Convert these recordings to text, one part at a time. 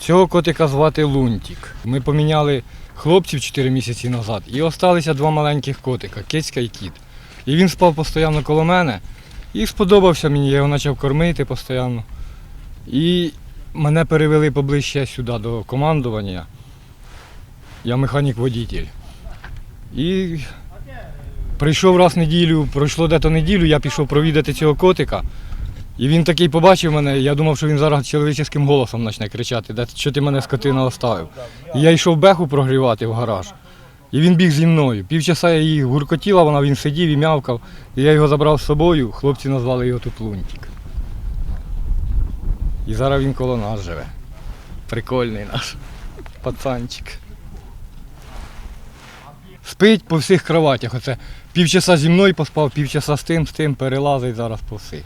Цього котика звати Лунтік. Ми поміняли хлопців 4 місяці назад і залишилися два маленьких котика кицька і кіт. І він спав постійно коло мене і сподобався мені, я його почав кормити постійно. І мене перевели поближче сюди до командування. Я механік-водитель. І прийшов раз в неділю, пройшло дето неділю, я пішов провідати цього котика. І він такий побачив мене, я думав, що він зараз чоловічським голосом почне кричати, де що ти мене скотина оставив. І я йшов беху прогрівати в гараж. І він біг зі мною. Півчаса я її гуркотіла, вона він сидів і м'явкав. І я його забрав з собою, хлопці назвали його тут. І зараз він коло нас живе. Прикольний наш пацанчик. Спить по всіх кроватях. Оце півчаса зі мною поспав, півчаса з тим, з тим, перелазить зараз по всіх.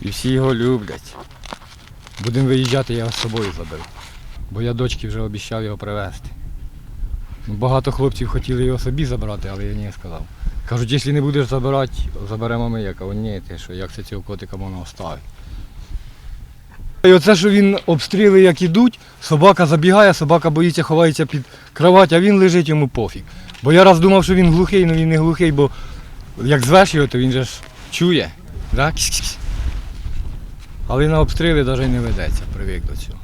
І всі його люблять. Будемо виїжджати, я його з собою заберу. Бо я дочці вже обіцяв його привезти. Ну, Багато хлопців хотіли його собі забрати, але я ні сказав. Кажуть, якщо не будеш забирати, заберемо ми. Я кажу, ні, ти що, як це цього котика можна оставити. І оце, що він обстріли як ідуть, собака забігає, собака боїться, ховається під кровать, а він лежить йому пофіг. Бо я раз думав, що він глухий, але він не глухий, бо як звеш його, то він же ж чує. Да? Але на обстріли навіть не ведеться, привик до цього.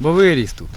Бо виріс тут.